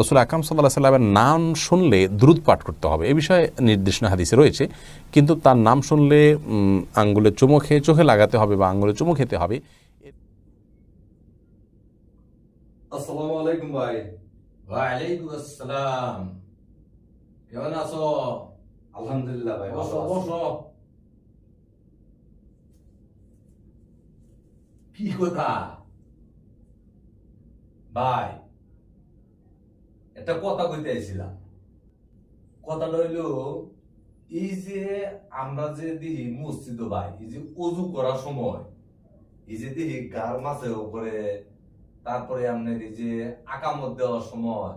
রসুল আকরাম সাল্লাহ সাল্লামের নাম শুনলে দ্রুত পাঠ করতে হবে। এ বিষয়ে নির্দেশনা হাদিসে রয়েছে। কিন্তু তার নাম শুনলে আঙ্গুলে চুমো খেয়ে চোখে লাগাতে হবে বা আঙ্গুলে চুমো খেতে হবে। আসসালামু আলাইকুম ভাই। ওয়ালাইকুম আসসালাম। কেমন আছো? আলহামদুলিল্লাহ ভাই বসো বসো কি কথা? ভাই একটা কথা কইতে আইছিলাম। কথাটা হইল এই যে আমরা যে দেখি মসজিদ ভাই এই যে অজু করার সময়, এই যে দেখি গার মাঝে উপরে, তারপরে আপনার এই যে আকামত দেওয়ার সময়,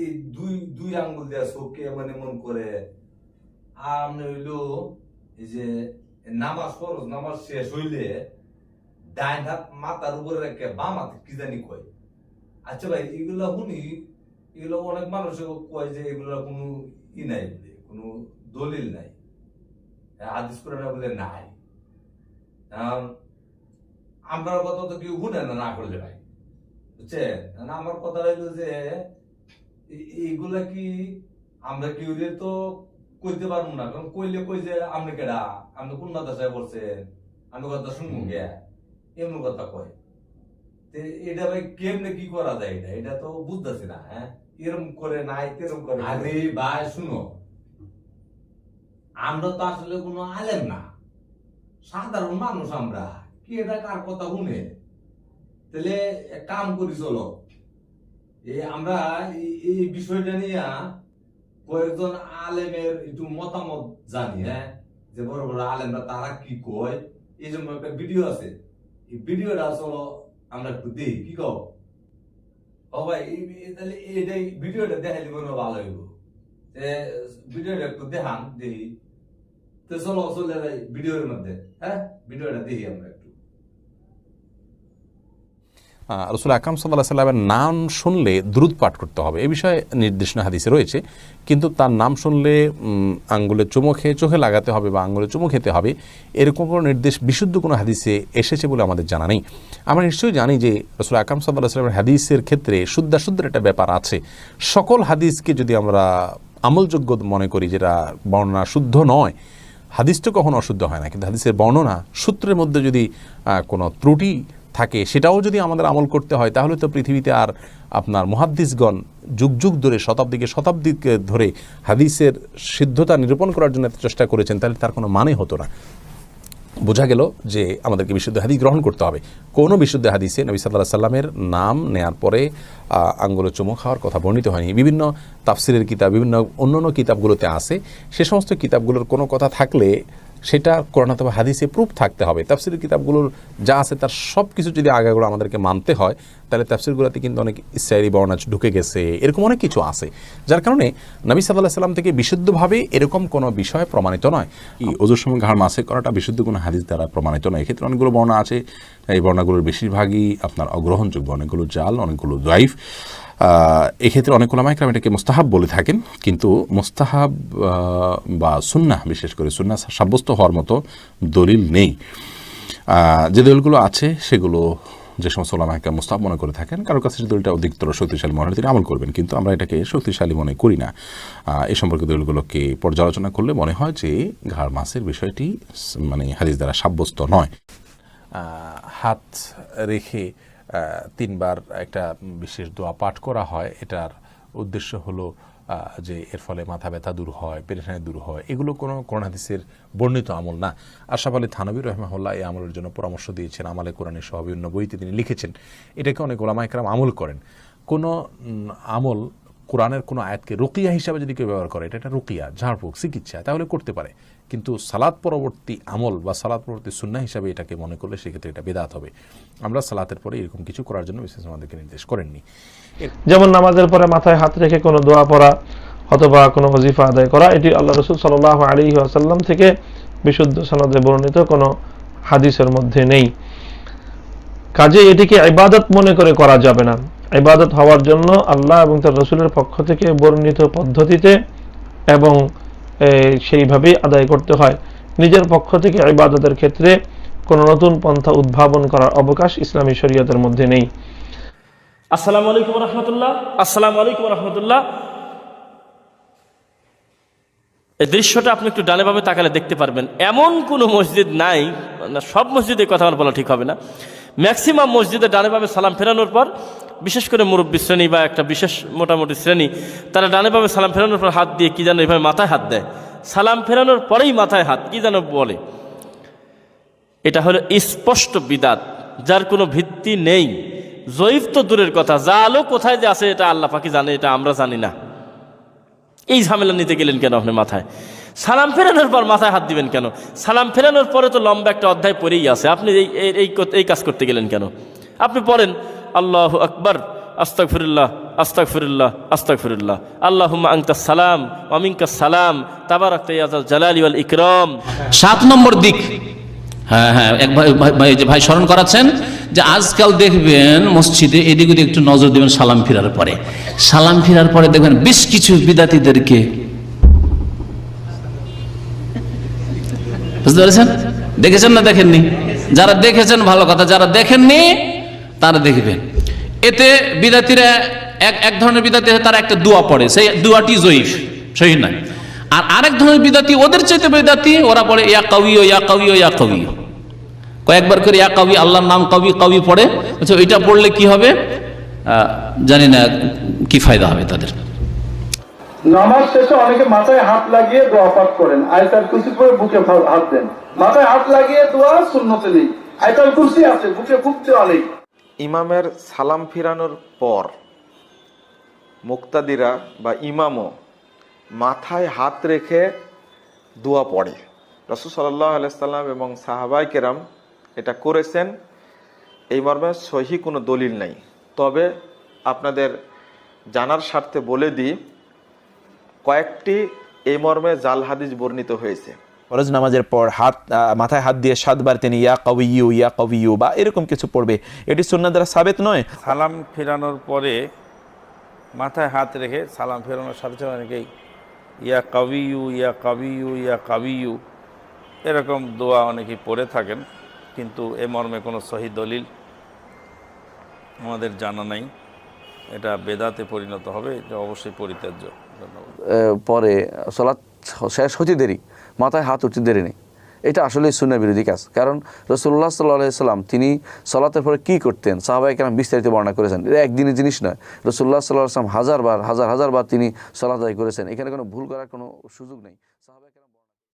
এই দুই দুই আঙ্গুল দেওয়া চোখকে মানে এমন করে, আর আপনার হইল, এই যে নামাজ ফরজ, নামাজ শেষ হইলে ডাইন হাত মাথার উপরে রেখে বাম হাতে কি জানি কয়। আচ্ছা ভাই, এগুলা শুনি এগুলো অনেক মানুষ কয় যে এগুলা কোনো ই নাই বলে কোনো দলিল নাই। হাদিস কোরআনে বলে নাই। আমরা কথা তো কেউ শুনে না না করলে ভাই। বুঝছেন? আমার কথা হইল যে এইগুলা কি আমরা কেউ তো কইতে পারব না। কারণ কইলে কই যে আপনি কেডা? আপনি কোন মাদ্রাসায় পড়ছেন? আমি কথা শুনব গে এমন কথা কয়। এটা ভাই কেমনে কি করা যায় এটা? এটা তো বুঝতেছি না হ্যাঁ? এরম করে নাই, তেরম করে আরে ভাই, শুনো। আমরা তো আসলে কোনো আলেম না। সাধারণ মানুষ আমরা। কি এটা কার কথা শুনে? তাহলে কাম করি, চলো। এই আমরা এই- বিষয়টা নিয়ে কয়েকজন আলেমের একটু মতামত জানি হ্যাঁ? যে বড় বড় আলেমরা তারা কি কয়? এই জন্য একটা ভিডিও আছে। এই ভিডিওটা চলো আমরা দেখি কি কও? ও ভাই তাহলে এইটাই ভিডিওটা দেখাইলে মনে ভালো হইব। ভিডিওটা একটু দেখান, দেখি। তো চলো, চলে যাই ভিডিওর মধ্যে হ্যাঁ? ভিডিওটা দেখি আমরা। রসুল আকরাম সাল্লাহ সাল্লামের নাম শুনলে দ্রুত পাঠ করতে হবে। এ বিষয়ে নির্দেশনা হাদিসে রয়েছে। কিন্তু তার নাম শুনলে আঙ্গুলে চুমো খেয়ে চোখে লাগাতে হবে বা আঙ্গুলে চুমো খেতে হবে, এরকম কোনো নির্দেশ, বিশুদ্ধ কোনো হাদিসে এসেছে বলে আমাদের জানা নেই। আমরা নিশ্চয়ই জানি যে রসুল আকরাম সাল্লাহ সাল্লামের হাদিসের ক্ষেত্রে শুদ্ধাশুদ্ধের একটা ব্যাপার আছে। সকল হাদিসকে যদি আমরা আমলযোগ্য মনে করি, যেটা বর্ণনা শুদ্ধ নয়, হাদিস তো কখনো অশুদ্ধ হয় না, কিন্তু হাদিসের বর্ণনা, সূত্রের মধ্যে যদি কোনো ত্রুটি থাকে, সেটাও যদি আমাদের আমল করতে হয়, তাহলে তো পৃথিবীতে আর আপনার মহাদ্দিসগণ যুগ যুগ ধরে, শতাব্দীকে শতাব্দীকে ধরে হাদিসের সিদ্ধতা নিরূপণ করার জন্য চেষ্টা করেছেন, তাহলে তার কোনো মানে হতো না। বোঝা গেল যে আমাদেরকে বিশুদ্ধ হাদিস গ্রহণ করতে হবে। কোনো বিশুদ্ধ হাদিসে নবী সাল্লাহ সাল্লামের নাম নেয়ার পরে আঙ্গুলে চুমু খাওয়ার কথা বর্ণিত হয়নি। বিভিন্ন তাফসিরের কিতাব, বিভিন্ন অন্য অন্য কিতাবগুলোতে আছে। সে সমস্ত কিতাবগুলোর কোনো কথা থাকলে সেটা কোরআন অথবা হাদিসে প্রুফ থাকতে হবে। তাফসিরের কিতাবগুলোর যা আছে তার সব কিছু যদি আগাগুলো আমাদেরকে মানতে হয় তাহলে তাফসিরগুলোতে কিন্তু অনেক ইসরায়েলি বর্ণাজ ঢুকে গেছে, এরকম অনেক কিছু আছে, যার কারণে নবী সাল্লাহ সাল্লাম থেকে বিশুদ্ধভাবে এরকম কোনো বিষয় প্রমাণিত নয়। ওজোর সময় ঘাড় মাসে করাটা বিশুদ্ধ কোনো হাদিস দ্বারা প্রমাণিত নয়। এক্ষেত্রে অনেকগুলো বর্ণা আছে, এই বর্ণাগুলোর বেশিরভাগই আপনার অগ্রহণযোগ্য, অনেকগুলো জাল, অনেকগুলো দাইফ। এক্ষেত্রে অনেক ওলামাইকরাম এটাকে মোস্তাহাব বলে থাকেন, কিন্তু মোস্তাহাব বা সুন্নাহ, বিশেষ করে সুন্নাহ সাব্যস্ত হওয়ার মতো দলিল নেই। যে দলিলগুলো আছে সেগুলো যে সমস্ত ওলামাইকা মোস্তাহাব মনে করে থাকেন কারোর কাছে যে দলিলটা অধিকতর শক্তিশালী মনে হয়, তিনি আমল করবেন। কিন্তু আমরা এটাকে শক্তিশালী মনে করি না। এই সম্পর্কে দলিলগুলোকে পর্যালোচনা করলে মনে হয় যে ঘাড় মাসের বিষয়টি মানে হাদিস দ্বারা সাব্যস্ত নয়। হাত রেখে তিনবার একটা বিশেষ দোয়া পাঠ করা হয়। এটার উদ্দেশ্য হলো যে এর ফলে মাথা ব্যথা দূর হয়, পেরেশানি দূর হয়, এগুলো কোনো কোরআন হাদিসের বর্ণিত আমল না। আশাফ আলী থানবী রহমাহুল্লাহ এই আমলের জন্য পরামর্শ দিয়েছেন, আমলে কোরআনের সহ বিভিন্ন বইতে তিনি লিখেছেন। এটাকে অনেক ওলামাইকরাম আমল করেন। কোনো আমল কোরআনের কোনো আয়াতকে রুকিয়া হিসাবে যদি কেউ ব্যবহার করে, এটা একটা রুকিয়া, ঝাড়ফুঁক, চিকিৎসা, তাহলে করতে পারে। কিন্তু সালাদ পরবর্তী আমল বা সালাদ পরবর্তী সুন্না হিসাবে এটাকে মনে করলে সেক্ষেত্রে এটা বেদাত হবে। আমরা সালাতের পরে এরকম কিছু করার জন্য বিশেষ আমাদেরকে নির্দেশ করেননি। যেমন নামাজের পরে মাথায় হাত রেখে কোনো দোয়া পড়া অথবা কোনো ওজিফা আদায় করা, এটি আল্লাহ রসুল সাল্লাহ আলী আসাল্লাম থেকে বিশুদ্ধ সনদে বর্ণিত কোনো হাদিসের মধ্যে নেই। কাজে এটিকে ইবাদত মনে করে করা যাবে না। ইবাদত হওয়ার জন্য আল্লাহ এবং তার রসুলের পক্ষ থেকে বর্ণিত পদ্ধতিতে এবং সেইভাবেই আদায় করতে হয়। নিজের পক্ষ থেকে ইবাদতের ক্ষেত্রে কোনো নতুন পন্থা উদ্ভাবন করার অবকাশ ইসলামী শরীয়তের মধ্যে নেই। আসসালামু আলাইকুম রহমতুল্লাহ আসসালামু আলাইকুম রহমতুল্লাহ এই দৃশ্যটা আপনি একটু বামে তাকালে দেখতে পারবেন। এমন কোনো মসজিদ নাই সব মসজিদের কথা আমার বলা ঠিক হবে না। ম্যাক্সিমাম মসজিদে বামে সালাম ফেরানোর পর বিশেষ করে মুরব্বী শ্রেণি বা একটা বিশেষ মোটামুটি শ্রেণি, তারা ডানে বামে সালাম ফেরানোর পর হাত দিয়ে কি যেন এভাবে মাথায় হাত দেয়। সালাম ফেরানোর পরেই মাথায় হাত, কি যেন বলে। এটা হলো স্পষ্ট বিদাত, যার কোনো ভিত্তি নেই। জয়ীফ তো দূরের কথা, যা আলো কোথায় যে আছে এটা আল্লাহ পাকি জানে, এটা আমরা জানি না। এই ঝামেলা নিতে গেলেন কেন আপনি মাথায়? সালাম ফেরানোর পর মাথায় হাত দিবেন কেন? সালাম ফেরানোর পরে তো লম্বা একটা অধ্যায় পরেই আছে। আপনি এই এই কাজ করতে গেলেন কেন? আপনি পড়েন, আল্লাহ আকবর আস্তাক ফিরুল্লাহ আস্তাক ফিরুল্লাহ আল্লাহ আংকা সালাম অমিনকা সালাম তাবারাক জালালি ওয়াল ইকরম। সাত নম্বর দিক। হ্যাঁ হ্যাঁ এক ভাই, ভাই- স্মরণ করাচ্ছেন যে আজকাল দেখবেন মসজিদে এদিক ওদিক একটু নজর দেবেন, সালাম ফিরার পরে। সালাম ফিরার পরে দেখবেন বেশ কিছু বিদাতিদেরকে বুঝতে পেরেছেন? দেখেছেন না দেখেননি? যারা দেখেছেন, ভালো কথা, যারা দেখেননি তারা দেখবেন। এতে বিদাতিরা এক এক ধরনের বিদাতি তারা একটা দোয়া পড়ে। সেই দোয়াটি জয়ীফ, সহি নয়। আর আরেক ধরনের বিদাতি ওদের চাইতে বিদাতি, ওরা পড়ে, ইয়া কবিও ইয়া কবিও ইয়া কবিও কয়েকবার করে, ইয়া কবি আল্লাহর নাম কবি কবি পড়ে। আচ্ছা ওইটা পড়লে কি হবে? জানি না, কি ফায়দা হবে তাদের। নামাজ শেষে অনেকে মাথায় হাত লাগিয়ে দোয়া পাঠ করেন। আয়তাল কুরসি পরে বুকে হাত দেন। মাথায় হাত লাগিয়ে দোয়া শূন্যতে নেই। আয়তাল কুরসি আছে, বুকে ফুক দেওয়া নেই। ইমামের সালাম ফিরানোর পর মুক্তাদিরা বা ইমামও মাথায় হাত রেখে দোয়া পড়ে। রসুল সাল্লাহ আলাইসাল্লাম এবং সাহাবাই কেরাম এটা করেছেন। এই মর্মে সহি কোনো দলিল নাই। তবে আপনাদের জানার স্বার্থে বলে দিই, কয়েকটি এই মর্মে জাল হাদিস বর্ণিত হয়েছে। ফরজ নামাজের পর হাত মাথায় হাত দিয়ে সাতবার তিনি ইয়া কবিউ ইয়া কবিউ বা এরকম কিছু পড়বে। এটি সুন্নাহ দ্বারা সাবেত নয়। সালাম ফেরানোর পরে মাথায় হাত রেখে সালাম ফেরানোর সাথে সাথে অনেকেই ইয়া কাবিউ ইয়া কাবিউ ইয়া কাবিউ এরকম দোয়া অনেকেই পড়ে থাকেন। কিন্তু এ মর্মে কোনো সহি দলিল আমাদের জানা নাই। এটা বেদাতে পরিণত হবে এটা অবশ্যই পরিত্যাজ্য। পরে সলাৎ শেষ হতে দেরি। মাথায় হাত উঠতে দেরি নেই। এটা আসলে সুন্না বিরোধী কাজ। কারণ রসুল্লাহ সাল্লাহ সাল্লাম তিনি সলাতের পরে কী করতেন? সাহবাই কেন বিস্তারিত বর্ণনা করেছেন। এটা একদিনের জিনিস নয়। রসুল্লাহ সাল্লাহ সাল্লাম হাজারবার, হাজার হাজারবার তিনি সলাত আদায় করেছেন। এখানে কোনো ভুল করার কোনো সুযোগ নেই।